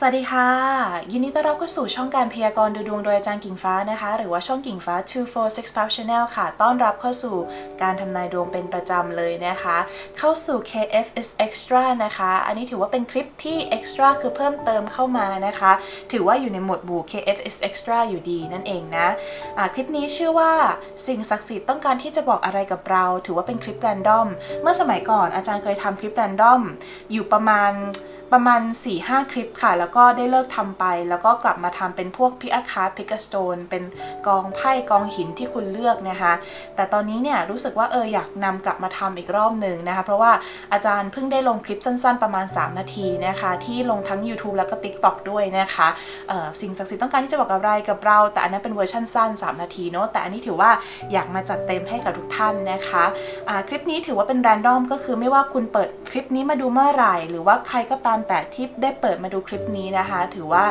สวัสดีค่ะ ยินดีต้อนรับเข้าสู่ช่องการพยากรณ์ดูดวงโดยอาจารย์กิ่งฟ้านะคะ หรือว่าช่องกิ่งฟ้า 246 Channel ค่ะ ต้อนรับเข้าสู่การทำนายดวงเป็นประจำเลยนะคะ เข้าสู่ KF is extra นะคะ อันนี้ถือว่าเป็นคลิปที่ extra คือเพิ่มเติมเข้ามานะคะ ถือว่าอยู่ในหมวดหมู่ KF is extra อยู่ดีนั่นเองนะะคลิปนี้ชื่อว่าสิ่งศักดิ์สิทธิ์ต้องการที่จะบอกอะไรกับเรา ถือว่าเป็นคลิปแรนดอม เมื่อสมัยก่อนอาจารย์เคยทำคลิปแรนดอมอยู่ประมาณ ประมาณ 4-5 คลิปค่ะ แล้วก็ได้เลิกทำไป แล้วก็กลับมาทำเป็นพวกพิกอาคาพิกสโตนเป็นกองไพ่กองหินที่คุณเลือกนะคะ แต่ตอนนี้เนี่ยรู้สึกว่าเอออยากนำกลับมาทำอีกรอบหนึ่งนะคะ เพราะว่าอาจารย์เพิ่งได้ลงคลิปสั้นๆ ประมาณ 3 นาทีนะคะ ที่ลงทั้ง YouTube แล้วก็ TikTok ด้วยนะคะสิ่งศักดิ์สิทธิ์ต้องการที่จะบอกอะไรกับเรา แต่อันนั้นเป็นเวอร์ชันสั้น 3 นาทีเนาะแต่อันนี้ถือว่าอยากมาจัดเต็มให้กับทุกท่านนะคะอ่าคลิปนี้ถือว่าเป็นแรนดอมก็คือไม่ว่าคุณเปิด ลิปนี้มาดูเมื่อไหร่ หรือว่าใครก็ตามแต่ที่ได้เปิดมาดูคลิปนี้นะคะ ถือว่า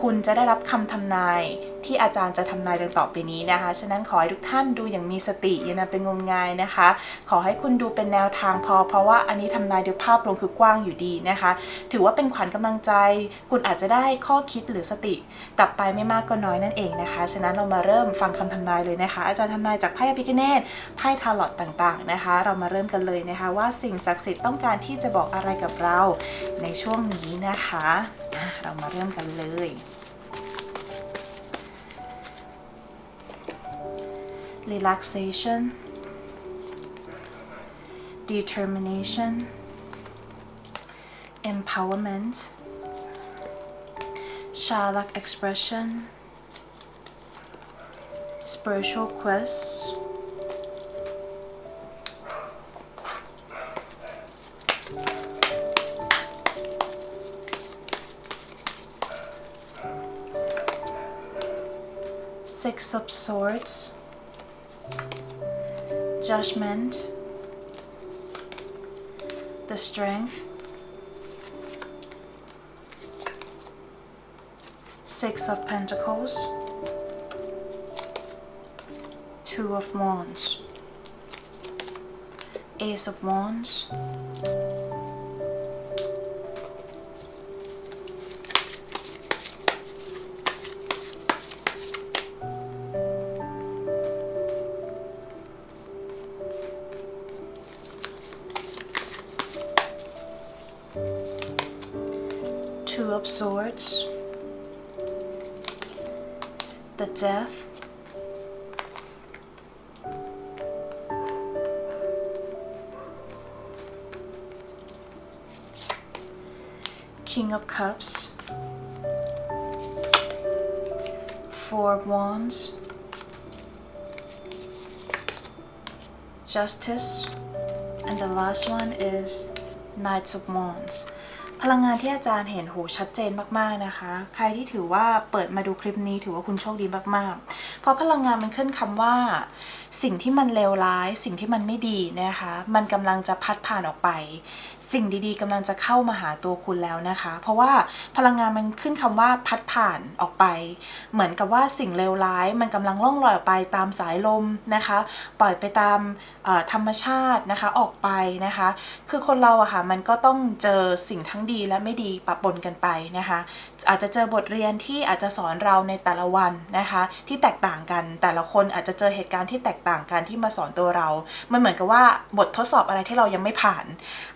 คุณจะได้รับคำทำนาย ที่อาจารย์จะทำนายดังต่อไปนี้นะคะ ฉะนั้นขอให้ทุกท่านดูอย่างมีสติอย่านำเป็นงมงายนะคะ ขอให้คุณดูเป็นแนวทางพอ เพราะว่าอันนี้ทำนายโดยภาพรวมคือกว้างอยู่ดีนะคะ ถือว่าเป็นขวัญกำลังใจ คุณอาจจะได้ข้อคิดหรือสติกลับไปไม่มากก็น้อยนั่นเองนะคะ ฉะนั้นเรามาเริ่มฟังคำทำนายเลยนะคะ อาจารย์ทำนายจากไพ่อภิคเนตไพ่ทาลอตต่างๆนะคะ เรามาเริ่มกันเลยนะคะ ว่าสิ่งศักดิ์สิทธิ์ต้องการที่จะบอกอะไรกับเรา ในช่วงนี้นะคะอะเรามาเริ่มกันเลย relaxation determination empowerment shalak expression spiritual quests Six of Swords Judgment The Strength Six of Pentacles Two of Wands Ace of Wands The Death, King of Cups, Four of Wands, Justice, and the last one is Knights of Wands พลังงานที่อาจารย์เห็นโหชัดเจนมากๆนะคะ ใครที่ถือว่าเปิดมาดูคลิปนี้ถือว่าคุณโชคดีมากๆ เพราะพลังงานมันขึ้นคำว่า สิ่งที่มันเลวร้าย สิ่งที่มันไม่ดีนะคะ มันกำลังจะพัดผ่านออกไป สิ่งดีๆกำลังจะเข้ามาหาตัวคุณแล้วนะคะ เพราะว่าพลังงานมันขึ้นคำว่าพัดผ่านออกไป เหมือนกับว่าสิ่งเลวร้ายมันกำลังล่องลอยออกไปตามสายลมนะคะ ปล่อยไปตามธรรมชาตินะคะออกไปนะคะ คือคนเราอะค่ะมันก็ต้องเจอสิ่งทั้งดีและไม่ดีปะปนกันไปนะคะ อาจจะเจอบทเรียนที่อาจจะสอนเราในแต่ละวันนะคะ ที่แตกต่างกันแต่ละคนอาจจะเจอเหตุการณ์ที่แตกต่างกันที่มาสอนตัวเรา มันเหมือนกับว่าบททดสอบอะไรที่เรายังไม่ผ่าน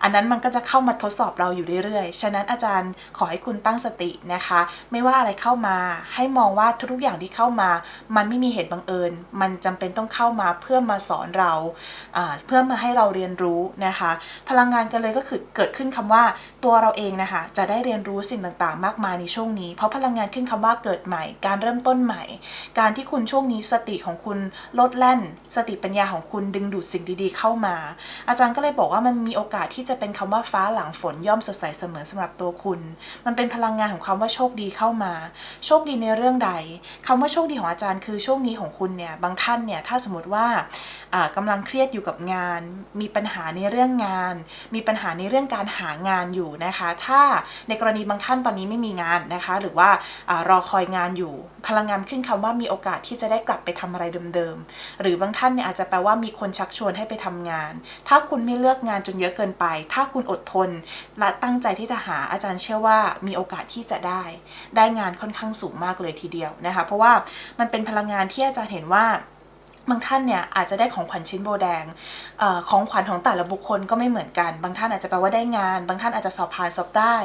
อันนั้นมันก็จะเข้ามาทดสอบเราอยู่เรื่อยๆ ฉะนั้นอาจารย์ขอให้คุณตั้งสตินะคะ ไม่ว่าอะไรเข้ามา ให้มองว่าทุกๆอย่างที่เข้ามา มันไม่มีเหตุบังเอิญ มันจำเป็นต้องเข้ามาเพื่อมาสอนเราอ่าเพื่อมาให้เราเรียนรู้นะคะ พลังงานกันเลยก็คือเกิดขึ้นคำว่าตัวเราเองนะคะ จะได้เรียนรู้สิ่งต่างๆ มากมายในช่วงนี้ เพราะพลังงานขึ้นคำว่าเกิดใหม่ การเริ่มต้นใหม่ การที่คุณช่วงนี้สติของคุณลดแล่น สติปัญญาของคุณดึงดูดสิ่งดีๆเข้ามา อาจารย์ก็เลยบอกว่ามันมีโอกาสที่จะเป็นคำว่าฟ้าหลังฝนย่อมสดใสเสมอสำหรับตัวคุณ มันเป็นพลังงานของคำว่าโชคดีเข้ามา โชคดีในเรื่องใดคำว่าโชคดีของอาจารย์คือช่วงนี้ของคุณเนี่ยบางท่านเนี่ยถ้าสมมติว่าอ่ากำลังเครียดอยู่กับงาน มีปัญหาในเรื่องงาน มีปัญหาในเรื่องการหางานอยู่นะคะ ถ้าในกรณีบางท่านตอนนี้ไม่มีงานนะคะ หรือว่าอารอคอยงานอยู่ พลังงานขึ้นคำว่ามีโอกาสที่จะได้กลับไปทำอะไรเดิมๆหรือบางท่านเนี่ยอาจจะแปลว่ามีคนชักชวนให้ไปทำงาน ถ้าคุณไม่เลือกงานจนเยอะเกินไป ถ้าคุณอดทน และตั้งใจที่จะหาอาจารย์เชื่อว่ามีโอกาสที่จะได้ ได้งานค่อนข้างสูงมากเลยทีเดียวนะคะ เพราะว่ามันเป็นพลังงานที่อาจารย์เห็นว่า บางท่านเนี่ยอาจจะได้ของขวัญชิ้นโบแดงอของขวัญของแต่ละบุคคลก็ไม่เหมือนกัน บางท่านอาจจะแปลว่าได้งาน บางท่านอาจจะสอบผ่านสอบได้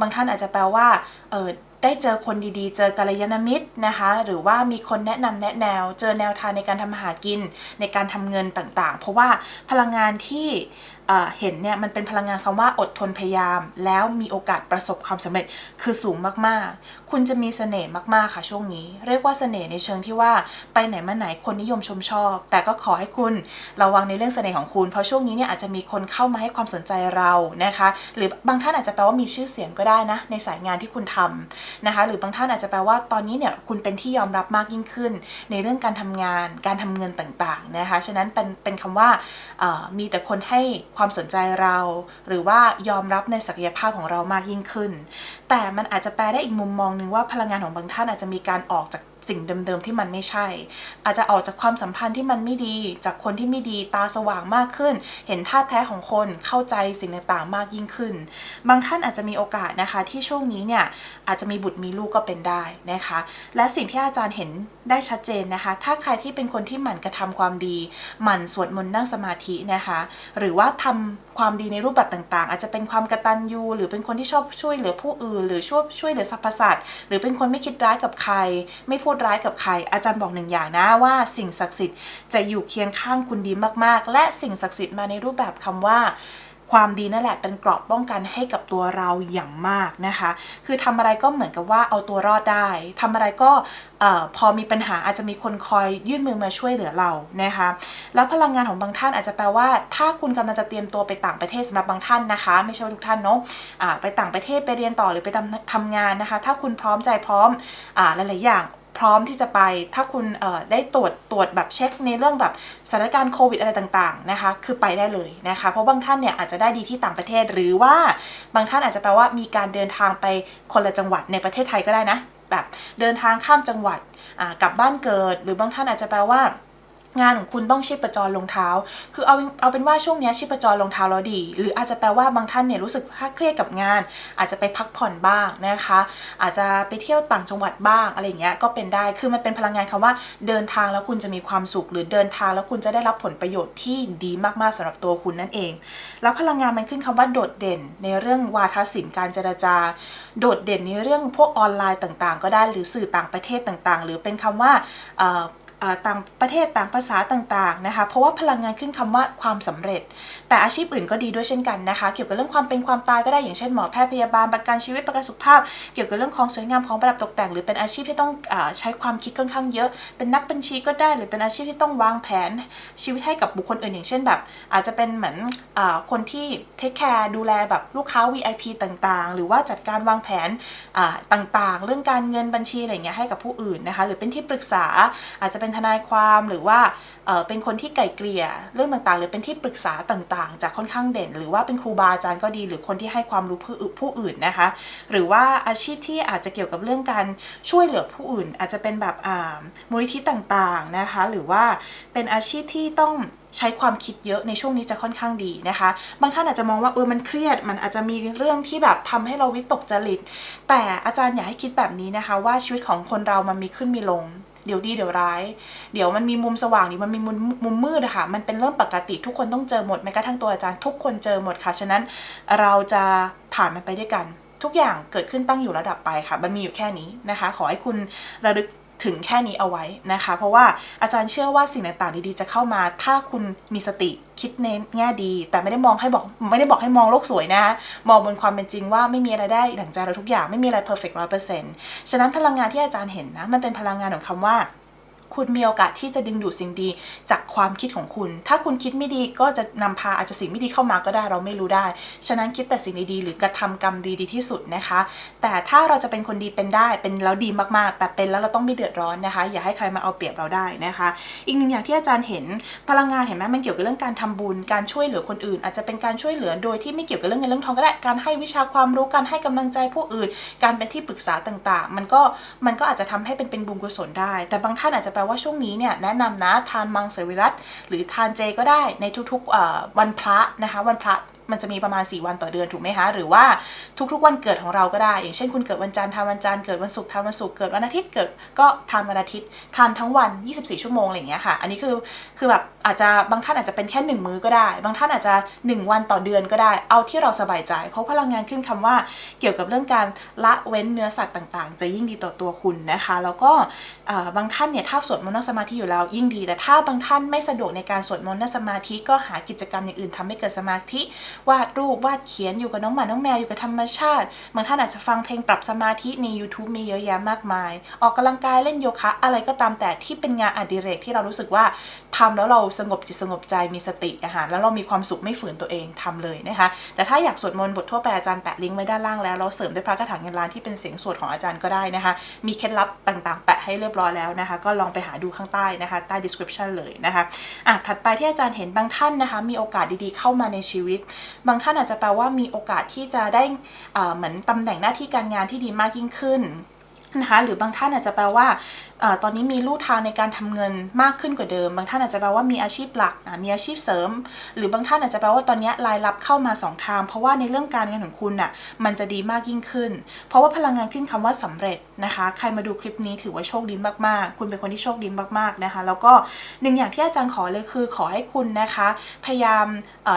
บางท่านอาจจะแปลว่าเออได้เจอคนดีๆ เจอกัลยาณมิตรนะคะ หรือว่ามีคนแนะนำแนะแนว เจอแนวทางในการทำมาหากินในการทำเงินต่างๆ เพราะว่าพลังงานที่ เห็นเนี่ยมันเป็นพลังงานคำว่าอดทนพยายาม แล้วมีโอกาสประสบความสำเร็จคือสูงมากๆ คุณจะมีเสน่ห์มากๆค่ะช่วงนี้ เรียกว่าเสน่ห์ในเชิงที่ว่าไปไหนมาไหนคนนิยมชมชอบ แต่ก็ขอให้คุณระวังในเรื่องเสน่ห์ของคุณ เพราะช่วงนี้เนี่ยอาจจะมีคนเข้ามาให้ความสนใจเรานะคะ หรือบางท่านอาจจะแปลว่ามีชื่อเสียงก็ได้นะ ในสายงานที่คุณทำนะคะ หรือบางท่านอาจจะแปลว่าตอนนี้เนี่ยคุณเป็นที่ยอมรับมากยิ่งขึ้น ในเรื่องการทำงาน การทำเงินต่างๆนะคะ ฉะนั้นเป็นเป็นคำว่ามีแต่คนให้ความสนใจเรา หรือว่ายอมรับในศักยภาพของเรามากยิ่งขึ้น แต่มันอาจจะแปลได้อีกมุมมองหนึ่งว่าพลังงานของบางท่านอาจจะมีการออกจาก สิ่งเดิมๆที่มันไม่ใช่ อาจจะออกจากความสัมพันธ์ที่มันไม่ดี จากคนที่ไม่ดีตาสว่างมากขึ้น เห็นท่าแท้ของคนเข้าใจสิ่งต่างๆมากยิ่งขึ้น บางท่านอาจจะมีโอกาสนะคะที่ช่วงนี้เนี่ยอาจจะมีบุตรมีลูกก็เป็นได้นะคะ และสิ่งที่อาจารย์เห็นได้ชัดเจนนะคะ ถ้าใครที่เป็นคนที่หมั่นกระทำความดี หมั่นสวดมนต์นั่งสมาธินะคะ หรือว่าทำความดีในรูปแบบต่างๆ อาจจะเป็นความกระตัญญูหรือเป็นคนที่ชอบช่วยเหลือผู้อื่น หรือช่วยช่วยเหลือสรรพสัตว์หรือเป็นคนไม่คิดร้ายกับใคร ไม่พูดร้ายกับใคร อาจารย์บอกหนึ่งอย่างนะว่าสิ่งศักดิ์สิทธิ์จะอยู่เคียงข้างคุณดีมากๆ และสิ่งศักดิ์สิทธิ์มาในรูปแบบคำว่าความดีนั่นแหละเป็นเกราะป้องกันให้กับตัวเราอย่างมากนะคะ คือทำอะไรก็เหมือนกับว่าเอาตัวรอดได้ทำอะไรก็พอมีปัญหาอาจจะมีคนคอยยื่นมือมาช่วยเหลือเรานะคะ แล้วพลังงานของบางท่านอาจจะแปลว่า ถ้าคุณกำลังจะเตรียมตัวไปต่างประเทศสำหรับบางท่านนะคะ ไม่ใช่ว่าทุกท่านเนาะอ่าไปต่างประเทศไปเรียนต่อหรือไปทำทำงานนะคะ ถ้าคุณพร้อมใจพร้อมอหลาย ๆ อย่าง พร้อมที่จะไป ถ้าคุณได้ตรวจตรวจแบบเช็คในเรื่องแบบสถานการณ์โควิดอะไรต่างๆนะคะคือไปได้เลยนะคะ เพราะบางท่านเนี่ยอาจจะได้ดีที่ต่างประเทศ หรือว่าบางท่านอาจจะแปลว่ามีการเดินทางไปคนละจังหวัดในประเทศไทยก็ได้นะแบบเดินทางข้ามจังหวัดกลับบ้านเกิด หรือบางท่านอาจจะแปลว่า งานของคุณต้องชีพจรลงเท้า คือเอาเอาเป็นว่าช่วงนี้ชีพจรลงเท้าแล้วดี หรืออาจจะแปลว่าบางท่านเนี่ยรู้สึกถ้าเครียดกับงาน อาจจะไปพักผ่อนบ้างนะคะ อาจจะไปเที่ยวต่างจังหวัดบ้างอะไรเงี้ยก็เป็นได้ คือมันเป็นพลังงานคำว่า เดินทางแล้วคุณจะมีความสุข หรือเดินทางแล้วคุณจะได้รับผลประโยชน์ที่ดีมากๆสำหรับตัวคุณนั่นเอง แล้วพลังงานมันขึ้นคำว่าโดดเด่น ในเรื่องวาทศิลป์การเจรจา โดดเด่นในเรื่องพวกออนไลน์ต่างๆ ก็ได้หรือสื่อต่างประเทศต่างๆ หรือเป็นคำว่าเอ่ออ่า ต่างประเทศต่างภาษาต่างๆนะคะ เพราะว่าพลังงานขึ้นคำว่าความสำเร็จ แต่อาชีพอื่นก็ดีด้วยเช่นกันนะคะ เกี่ยวกับเรื่องความเป็นความตายก็ได้อย่างเช่นหมอแพทย์พยาบาลประกันชีวิตประกันสุขภาพ เกี่ยวกับเรื่องของสวยงามของประดับตกแต่ง หรือเป็นอาชีพที่ต้องอใช้ความคิดค่อนข้างเยอะ เป็นนักบัญชีก็ได้หรือเป็นอาชีพที่ต้องวางแผนชีวิตให้กับบุคคลอื่นอย่างเช่นแบบ อาจจะเป็นเหมือนอคนที่เทคแคร์ดูแลแบบลูกค้า VIP ต่างๆ หรือว่าจัดการวางแผนต่างๆ เรื่องการเงินบัญชีอะไรเงี้ยให้กับผู้อื่นนะคะ หรือเป็นที่ปรึกษาอาจจะเป็นทนายความหรือว่าเป็นคนที่ไก่เกลี่ยเรื่องต่างๆ หรือเป็นที่ปรึกษาต่างๆ จากค่อนข้างเด่น หรือว่าเป็นครูบาอาจารย์ก็ดี หรือคนที่ให้ความรู้ผู้อื่นผู้อื่นนะคะ หรือว่าอาชีพที่อาจจะเกี่ยวกับเรื่องการช่วยเหลือผู้อื่น อาจจะเป็นแบบมูลนิธิต่างๆนะคะ หรือว่าเป็นอาชีพที่ต้องใช้ความคิดเยอะในช่วงนี้จะค่อนข้างดีนะคะ บางท่านอาจจะมองว่าเออมันเครียด มันอาจจะมีเรื่องที่แบบทำให้เราวิตกจริต แต่อาจารย์อยากให้คิดแบบนี้นะคะ ว่าชีวิตของคนเรามันมีขึ้นมีลง เดี๋ยวดีเดี๋ยวร้าย เดี๋ยวมันมีมุมสว่างนี่มันมีมุมมุมมืดอะค่ะ มันเป็นเรื่องปกติทุกคนต้องเจอหมดแม้กระทั่งตัวอาจารย์ทุกคนเจอหมดค่ะ ฉะนั้นเราจะผ่านมันไปด้วยกัน ทุกอย่างเกิดขึ้นตั้งอยู่ระดับไปค่ะ มันมีอยู่แค่นี้นะคะ ขอให้คุณระลึก ถึงแค่นี้เอาไว้นะคะ เพราะว่าอาจารย์เชื่อว่าสิ่งต่างๆดีๆ จะเข้ามา ถ้าคุณมีสติคิดในแง่ดี แต่ไม่ได้มองให้บอกไม่ได้บอกให้มองโลกสวยนะคะมองบนความเป็นจริงว่าไม่มีอะไรได้ดั่งใจเราทุกอย่างไม่มีอะไรเพอร์เฟกต์ร้อยเปอร์เซ็นต์ฉะนั้นพลังงานที่อาจารย์เห็นนะมันเป็นพลังงานของคำว่า คุณมีโอกาสที่จะดึงดูดสิ่งดีจากความคิดของคุณ ถ้าคุณคิดไม่ดีก็จะนำพาอาจจะสิ่งไม่ดีเข้ามาก็ได้เราไม่รู้ได้ ฉะนั้นคิดแต่สิ่งดีๆหรือกระทำกรรมดีดีที่สุดนะคะ แต่ถ้าเราจะเป็นคนดีเป็นได้เป็นแล้วดีมากๆ แต่เป็นแล้วเราต้องไม่เดือดร้อนนะคะ อย่าให้ใครมาเอาเปรียบเราได้นะคะ อีกหนึ่งอย่างที่อาจารย์เห็นพลังงานเห็นไหมมันเกี่ยวกับเรื่องการทำบุญการช่วยเหลือคนอื่น อาจจะเป็นการช่วยเหลือโดยที่ไม่เกี่ยวกับเรื่องเงินเรื่องทองก็ได้การให้วิชาความรู้การให้กำลังใจผู้อื่น การเป็นที่ปรึกษาต่างๆ มันก็มันก็อาจจะทำให้เป็นเป็นบุญกุศลได้ แต่บางท่านอาจจะแปลว่าช่วงนี้เนี่ยแนะนำนะทานมังสวิรัตหรือทานเจก็ได้ในทุกๆวันพระนะคะ วันพระมันจะมีประมาณ 4 วันต่อเดือนถูกไหมคะ หรือว่าทุกๆวันเกิดของเราก็ได้ อย่างเช่นคุณเกิดวันจันทร์ทานวันจันทร์เกิดวันศุกร์ทานวันศุกร์เกิดวันอาทิตย์เกิดก็ทานวันอาทิตย์ทานทั้งวัน 24 ชั่วโมงอะไรอย่างเงี้ยค่ะ อันนี้คือคือแบบอาจจะบางท่านอาจจะเป็นแค่หนึ่งมื้อก็ได้ บางท่านอาจจะ 1 วันต่อเดือนก็ได้ เอาที่เราสบายใจ เพราะพลังงานขึ้นคำว่าเกี่ยวกับเรื่องการละเว้นเนื้อสัตว์ต่างๆ จะยิ่งดีต่อตัวคุณนะคะ แล้วก็บางท่านเนี่ยถ้าสวดมนต์สมาธิอยู่แล้วยิ่งดี แต่ถ้าบางท่านไม่สะดวกในการสวดมนต์สมาธิก็หากิจกรรมอย่างอื่นทำให้เกิดสมาธิวาดรูปวาดเขียนอยู่กับน้องหมาน้องแมวอยู่กับธรรมชาติ บางท่านอาจจะฟังเพลงปรับสมาธิใน YouTube มีเยอะแยะมากมาย ออกกำลังกายเล่นโยคะ อะไรก็ตามแต่ที่เป็นงานอดิเรกที่เรารู้สึกว่าทำแล้วเราสงบจิตสงบใจมีสติอะค่ะแล้วเรามีความสุขไม่ฝืนตัวเองทำเลยนะคะ แต่ถ้าอยากสวดมนต์บททั่วไปอาจารย์แปะลิงก์ไว้ด้านล่างแล้วเราเสริมด้วยพระคาถาเงินล้านที่เป็นเสียงสวดของอาจารย์ก็ได้นะคะ มีเคล็ดลับต่างๆ แปะให้เรียบร้อยแล้วนะคะ ก็ลองไปหาดูข้างใต้นะคะ ใต้ description เลยนะคะอะถัดไปที่อาจารย์เห็นบางท่านนะคะ มีโอกาสดีๆเข้ามาในชีวิต บางท่านอาจจะแปลว่ามีโอกาสที่จะได้เหมือนตำแหน่งหน้าที่การงานที่ดีมากยิ่งขึ้นนะคะหรือบางท่านอาจจะแปลว่า ตอนนี้มีลู่ทางในการทำเงินมากขึ้นกว่าเดิม บางท่านอาจจะแปลว่ามีอาชีพหลักมีอาชีพเสริม หรือบางท่านอาจจะแปลว่าตอนนี้รายรับเข้ามาสองทาง เพราะว่าในเรื่องการเงินของคุณน่ะมันจะดีมากยิ่งขึ้น เพราะว่าพลังงานขึ้นคำว่าสำเร็จนะคะ ใครมาดูคลิปนี้ถือว่าโชคดีมากๆ คุณเป็นคนที่โชคดีมากๆนะคะ แล้วก็หนึ่งอย่างที่อาจารย์ขอเลยคือขอให้คุณนะคะ พยายาม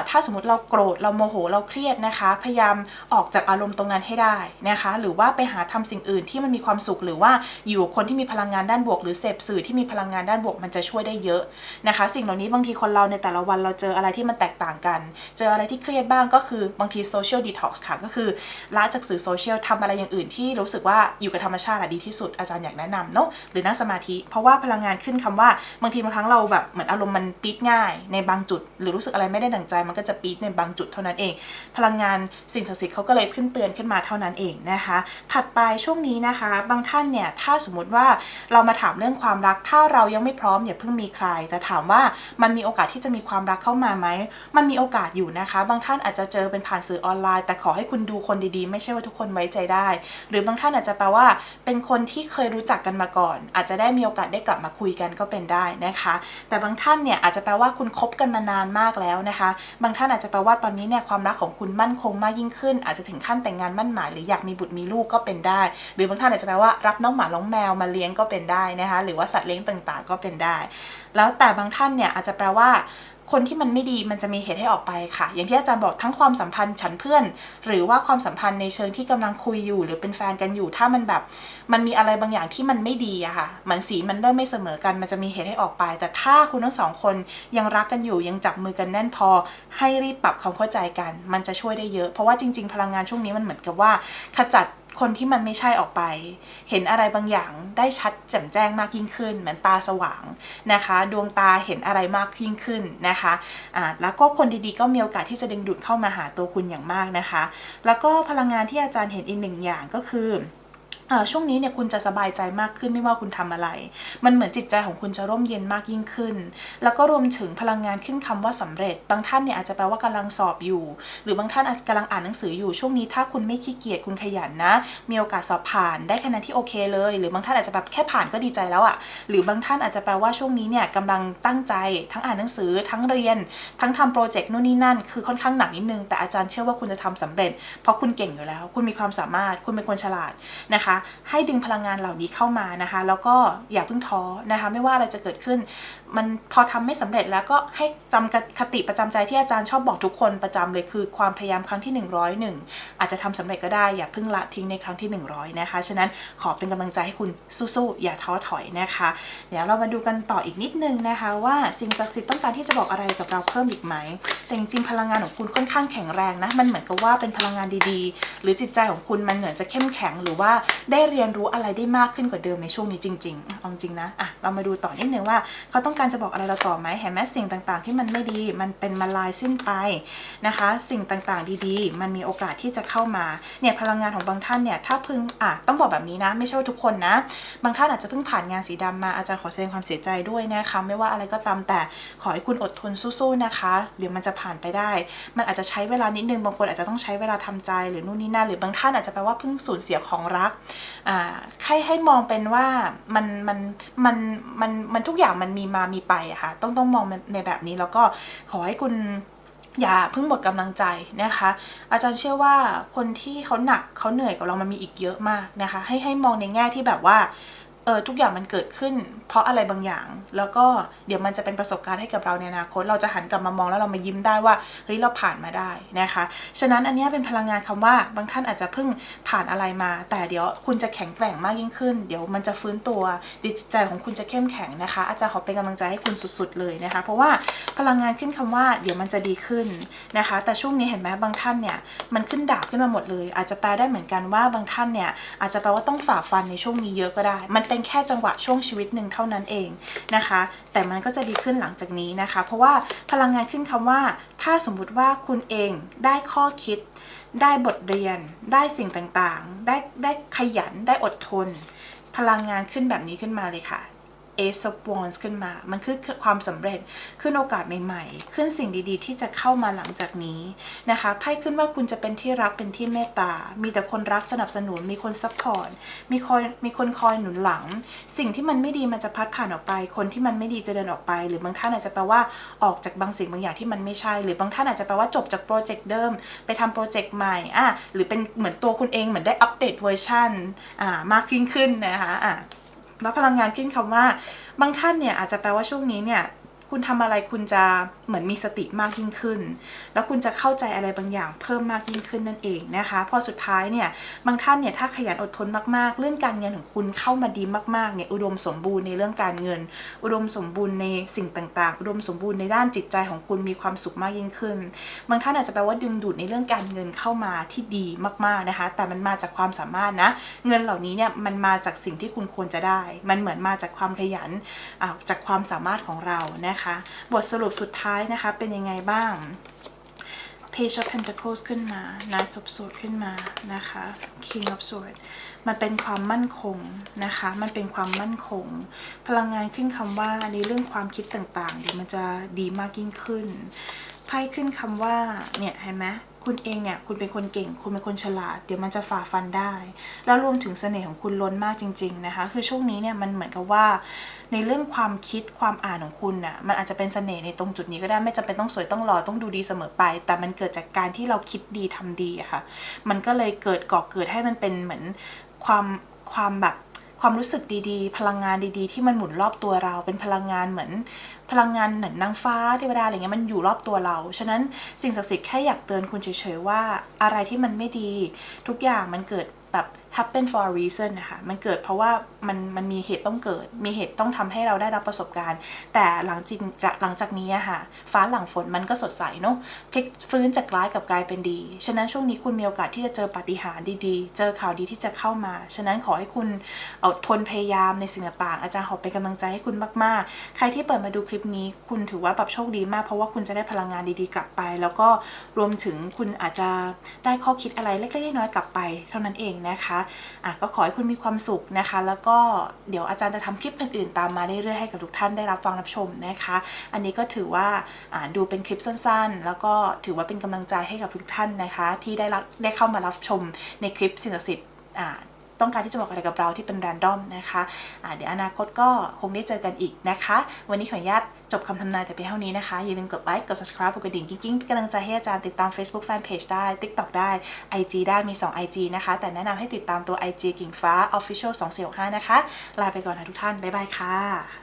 ถ้าสมมติเราโกรธเราโมโหเราเครียดนะคะ พยายามออกจากอารมณ์ตรงนั้นให้ได้นะคะ หรือว่าไปหาทำสิ่งอื่นที่มันมีความสุขหรือว่าอยู่คนที่มีพลังงานด้านบวก หรือเสพสื่อที่มีพลังงานด้านบวกมันจะช่วยได้เยอะนะคะ สิ่งเหล่านี้บางทีคนเราในแต่ละวันเราเจออะไรที่มันแตกต่างกัน เจออะไรที่เครียดบ้างก็คือบางทีโซเชียลดีท็อกซ์ค่ะ ก็คือละจากสื่อโซเชียลทำอะไรอย่างอื่นที่รู้สึกว่าอยู่กับธรรมชาติดีที่สุดอาจารย์อยากแนะนำเนาะหรือนั่งสมาธิ เพราะว่าพลังงานขึ้นคำว่าบางทีบางครั้งเราแบบเหมือนอารมณ์มันปี๊ดง่าย ในบางจุด หรือรู้สึกอะไรไม่ได้ดั่งใจมันก็จะปี๊ดในบางจุดเท่านั้นเอง พลังงานสิ่งศักดิ์สิทธิ์เขาก็เลยขึ้นเตือนขึ้นมาเท่านั้นเองนะคะ ถัดไปช่วงนี้นะคะ บางท่านเนี่ยถ้าสมมติว่าเรามาถามเรื่องความรัก ถ้าเรายังไม่พร้อมอย่าเพิ่งมีใคร แต่ถามว่ามันมีโอกาสที่จะมีความรักเข้ามาไหม มันมีโอกาสอยู่นะคะ บางท่านอาจจะเจอเป็นผ่านสื่อออนไลน์ แต่ขอให้คุณดูคนดีๆ ไม่ใช่ว่าทุกคนไว้ใจได้ หรือบางท่านอาจจะแปลว่า เป็นคนที่เคยรู้จักกันมาก่อน อาจจะได้มีโอกาสได้กลับมาคุยกันก็เป็นได้นะคะ แต่บางท่านเนี่ยอาจจะแปลว่าคุณคบกันมานานมากแล้วนะคะ บางท่านอาจจะแปลว่าตอนนี้เนี่ยความรักของคุณมั่นคงมากยิ่งขึ้น อาจจะถึงขั้นแต่งงานมั่นหมายหรืออยากมีบุตรมีลูกก็เป็นได้ หรือบางท่านอาจจะแปลว่ารับน้องหมาน้องแมวมาเลี้ยงก็เป็นได้นะคะ หรือว่าสัตว์เลี้ยงต่างๆ ก็เป็นได้ แล้วแต่บางท่านเนี่ยอาจจะแปลว่าคนที่มันไม่ดีมันจะมีเหตุให้ออกไปค่ะ อย่างที่อาจารย์บอกทั้งความสัมพันธ์ฉันเพื่อน หรือว่าความสัมพันธ์ในเชิงที่กำลังคุยอยู่ หรือเป็นแฟนกันอยู่ ถ้ามันแบบ มันมีอะไรบางอย่างที่มันไม่ดีอะค่ะเหมือนสีมันเริ่มไม่เสมอกัน มันจะมีเหตุให้ออกไป แต่ถ้าคุณทั้งสองคนยังรักกันอยู่ยังจับมือกันแน่นพอ ให้รีบปรับความเข้าใจกัน มันจะช่วยได้เยอะ เพราะว่าจริง ๆ พลังงานช่วงนี้มันเหมือนกับว่าขจัด คนที่มันไม่ใช่ออกไป เห็นอะไรบางอย่างได้ชัดแจ่มแจ้งมากยิ่งขึ้น เหมือนตาสว่างนะคะ ดวงตาเห็นอะไรมากยิ่งขึ้นนะคะะแล้วก็คนดีๆก็มีโอกาสที่จะดึงดูดเข้ามาหาตัวคุณอย่างมากนะคะ แล้วก็พลังงานที่อาจารย์เห็นอีกหนึ่งอย่างก็คือ ช่วงนี้เนี่ยคุณจะสบายใจมากขึ้นไม่ว่าคุณทำอะไร มันเหมือนจิตใจของคุณจะร่มเย็นมากยิ่งขึ้น แล้วก็รวมถึงพลังงานขึ้นคำว่าสำเร็จ บางท่านเนี่ยอาจจะแปลว่ากำลังสอบอยู่ หรือบางท่านอาจจะกำลังอ่านหนังสืออยู่ช่วงนี้ถ้าคุณไม่ขี้เกียจคุณขยันนะ มีโอกาสสอบผ่านได้คะแนนที่โอเคเลย หรือบางท่านอาจจะแบบแค่ผ่านก็ดีใจแล้วอะ่ะหรือบางท่านอาจจะแปลว่าช่วงนี้เนี่ยกำลังตั้งใจทั้งอ่านหนังสือทั้งเรียน ทั้งทำโปรเจกต์นู่นนี่นั่น คือค่อนข้างหนักนิดนึงแต่อาจารย์เชื่อว่าคุณจะทำสำเร็จ เพราะคุณเก่งอยู่แล้ว คุณมีความสามารถคุณเป็นคนฉลาดนะคะให้ดึงพลังงานเหล่านี้เข้ามานะคะ แล้วก็อย่าเพิ่งท้อนะคะ ไม่ว่าอะไรจะเกิดขึ้น มันพอทำไม่สำเร็จแล้วก็ให้จำคติประจำใจที่อาจารย์ชอบบอกทุกคนประจำเลยคือความพยายามครั้งที่ 101 อาจจะทำสำเร็จก็ได้อย่าเพิ่งละทิ้งในครั้งที่ 100 นะคะ ฉะนั้นขอเป็นกำลังใจให้คุณสู้ๆอย่าท้อถอยนะคะ เดี๋ยวเรามาดูกันต่ออีกนิดนึงนะคะ ว่าสิ่งศักดิ์สิทธิ์ต้องการที่จะบอกอะไรกับเราเพิ่มอีกไหม แต่จริงๆพลังงานของคุณค่อนข้างแข็งแรงนะมันเหมือนกับว่าเป็นพลังงานดีๆ หรือจิตใจของคุณมันเหมือนจะเข้มแข็งหรือว่าได้เรียนรู้อะไรได้มากขึ้นกว่าเดิมในช่วงนี้จริงๆเอาจริงนะอะเรามาดูต่อนิดนึงว่า เขาต้องการจะบอกอะไรเราต่อไหมเห็นไหมสิ่งต่างๆ ที่มันไม่ดีมันเป็นมาลายสิ้นไปนะคะ สิ่งต่างๆ ดีๆ มันมีโอกาสที่จะเข้ามาเนี่ยพลังงานของบางท่านเนี่ยถ้าเพึ่งอะต้องบอกแบบนี้นะ ไม่ใช่ว่าทุกคนนะ บางท่านอาจจะเพิ่งผ่านงานสีดำมาอาจารย์ขอแสดงความเสียใจด้วยนะคะไม่ว่าอะไรก็ตามแต่ขอให้คุณอดทนสู้ๆนะคะเดี๋ยวมันจะผ่านไปได้ มันอาจจะใช้เวลานิดนึงบางคนอาจจะต้องใช้เวลาทำใจหรือนู่นนี่นั่นหรือบางท่านอาจจะแปลว่าเพิ่งสูญเสียของรักให้ให้มองเป็นว่ามันมันมันมันมันทุกอย่างมันมีมามีไปอะค่ะต้องต้องมองในแบบนี้แล้วก็ขอให้คุณอย่าเพิ่งหมดกำลังใจนะคะ อาจารย์เชื่อว่าคนที่เขาหนักเขาเหนื่อยกับเรามันมีอีกเยอะมากนะคะ ให้ให้มองในแง่ที่แบบว่า เออทุกอย่างมันเกิดขึ้น เพราะอะไรบางอย่าง แล้วก็เดี๋ยวมันจะเป็นประสบการณ์ให้กับเราในอนาคต เราจะหันกลับมามองแล้วเรามายิ้มได้ว่าเฮ้ยเราผ่านมาได้นะคะ ฉะนั้นอันนี้เป็นพลังงานคำว่า บางท่านอาจจะเพิ่งผ่านอะไรมา แต่เดี๋ยวคุณจะแข็งแกร่งมากยิ่งขึ้น เดี๋ยวมันจะฟื้นตัวดจิตใจของคุณจะเข้มแข็งนะคะ อาจารย์ขอเป็นกำลังใจให้คุณสุด ๆ เลยนะคะ เพราะว่าพลังงานขึ้นคำว่า เดี๋ยวมันจะดีขึ้นนะคะ แต่ช่วงนี้เห็นไหมบางท่านเนี่ยมันขึ้นดาบขึ้นมาหมดเลย อาจจะแปลได้เหมือนกันว่าบางท่านเนี่ยอาจจะแปลว่าต้องฝ่าฟันในช่วงนี้เยอะก็ได้มันเป็นแค่จังหวะช่วงชีวิตหนึ่งเท่านั้นเองนะคะ แต่มันก็จะดีขึ้นหลังจากนี้นะคะ เพราะว่าพลังงานขึ้นคำว่า ถ้าสมมุติว่าคุณเองได้ข้อคิด ได้บทเรียน ได้สิ่งต่างๆ ได้ได้ขยันได้อดทน พลังงานขึ้นแบบนี้ขึ้นมาเลยค่ะ Ace of Wands ขึ้นมา มันคือความสำเร็จ ขึ้นโอกาสใหม่ๆ ขึ้นสิ่งดีๆ ที่จะเข้ามาหลังจากนี้นะคะ ไพ่ขึ้นว่าคุณจะเป็นที่รัก เป็นที่เมตตา มีแต่คนรักสนับสนุน มีคนซัพพอร์ต มีคอย มีคนคอยหนุนหลัง สิ่งที่มันไม่ดีมันจะพัดผ่านออกไป คนที่มันไม่ดีจะเดินออกไป หรือบางท่านอาจจะแปลว่า ออกจากบางสิ่งบางอย่างที่มันไม่ใช่ หรือบางท่านอาจจะแปลว่าจบจากโปรเจกต์เดิม ไปทำโปรเจกต์ใหม่ อะ หรือเป็นเหมือนตัวคุณเอง เหมือนได้อัปเดตเวอร์ชันอ่า มากขึ้นขึ้นนะคะ อะ แล้วพลังงานขึ้นคำว่า บางท่านเนี่ยอาจจะแปลว่าช่วงนี้เนี่ย คุณทำอะไรคุณจะเหมือนมีสติมากยิ่งขึ้น แล้วคุณจะเข้าใจอะไรบางอย่างเพิ่มมากยิ่งขึ้นนั่นเองนะคะพอสุดท้ายเนี่ยบางท่านเนี่ยถ้าขยันอดทนมากๆ เรื่องการเงินของคุณเข้ามาดีมากๆเนี่ยอุดมสมบูรณ์ในเรื่องการเงิน อุดมสมบูรณ์ในสิ่งต่างๆ อุดมสมบูรณ์ในด้านจิตใจของคุณมีความสุขมากยิ่งขึ้น บางท่านอาจจะแปลว่าดึงดูดในเรื่องการเงินเข้ามาที่ดีมากๆนะคะ แต่มันมาจากความสามารถนะ เงินเหล่านี้เนี่ยมันมาจากสิ่งที่คุณควรจะได้ มันเหมือนมาจากความขยันจากความสามารถของเรานะคะบทสรุปสุดท้ายนะคะ เป็นยังไงบ้าง Page of Pentacles ขึ้นมา Knight of Swords ขึ้นมานะคะ King of Swords มันเป็นความมั่นคงนะคะ มันเป็นความมั่นคง พลังงานขึ้นคำว่าในเรื่องความคิดต่างๆ เดี๋ยวมันจะดีมากยิ่งขึ้น ไพ่ขึ้นคำว่า เนี่ยเห็นไหมคุณเองเนี่ยคุณเป็นคนเก่ง คุณเป็นคนฉลาด เดี๋ยวมันจะฝ่าฟันได้ แล้วรวมถึงเสน่ห์ของคุณล้นมากจริง ๆนะคะ คือช่วงนี้เนี่ยมันเหมือนกับว่า ในเรื่องความคิดความอ่านของคุณน่ะมันอาจจะเป็นเสน่ห์ในตรงจุดนี้ก็ได้ไม่จำเป็นต้องสวยต้องหล่อต้องดูดีเสมอไป แต่มันเกิดจากการที่เราคิดดีทำดีอะค่ะ มันก็เลยเกิดก่อเกิดให้มันเป็นเหมือนความความแบบความรู้สึกดีๆ พลังงานดีๆ ที่มันหมุนรอบตัวเราเป็นพลังงานเหมือน พลังงานเหมือนนางฟ้าเทวดาอะไรเงี้ยมันอยู่รอบตัวเรา ฉะนั้นสิ่งศักดิ์สิทธิ์แค่อยากเตือนคุณเฉยๆว่าอะไรที่มันไม่ดี ทุกอย่างมันเกิด แบบ happen for a reason นะคะ มันเกิดเพราะว่ามันมันมีเหตุต้องเกิด มีเหตุต้องทำให้เราได้รับประสบการณ์ แต่หลังจริงจากหลังจากนี้อะค่ะ ฟ้าหลังฝนมันก็สดใสเนาะพลิกฟื้นจากร้ายกับกลายเป็นดี ฉะนั้นช่วงนี้คุณมีโอกาสที่จะเจอปาฏิหาริย์ดีๆ เจอข่าวดีที่จะเข้ามา ฉะนั้นขอให้คุณเอาทนพยายามในสิ่งต่างๆอาจารย์ขอเป็นกำลังใจให้คุณมากๆ ใครที่เปิดมาดูคลิปนี้ คุณถือว่าแบบโชคดีมากเพราะว่าคุณจะได้พลังงานดีๆ กลับไป แล้วก็รวมถึงคุณอาจจะได้ข้อคิดอะไรเล็กๆน้อยๆกลับไป เท่านั้นเองนะคะอะก็ขอให้คุณมีความสุขนะคะ แล้วก็เดี๋ยวอาจารย์จะทำคลิปอื่นๆ ตามมาเรื่อยๆให้กับทุกท่านได้รับฟังรับชมนะคะ อันนี้ก็ถือว่าดูเป็นคลิปสั้นๆ แล้วก็ถือว่าเป็นกำลังใจให้กับทุกท่านนะคะ ที่ได้รับได้เข้ามารับชมในคลิปสิ่งศักดิ์สิทธิ์อ่า ต้องการที่จะบอกอะไรกับเราที่เป็นแรนดอมนะคะะเดี๋ยวอนาคตก็คงได้เจอกันอีกนะคะ วันนี้ขออนุญาตจบคำทำนายแต่เพียงเท่านี้นะคะ อย่าลืมกดไลค์กด subscribe กดกระดิ่งกิ๊งกิ๊งกำลังใจให้อาจารย์ติดตาม Facebook Fanpage ได้ TikTok ได้ IG ได้มี 2 IG นะคะ แต่แนะนำให้ติดตามตัว IG กิ่งฟ้า Official 245นะคะลาไปก่อนนะทุกท่าน บ๊ายบายค่ะ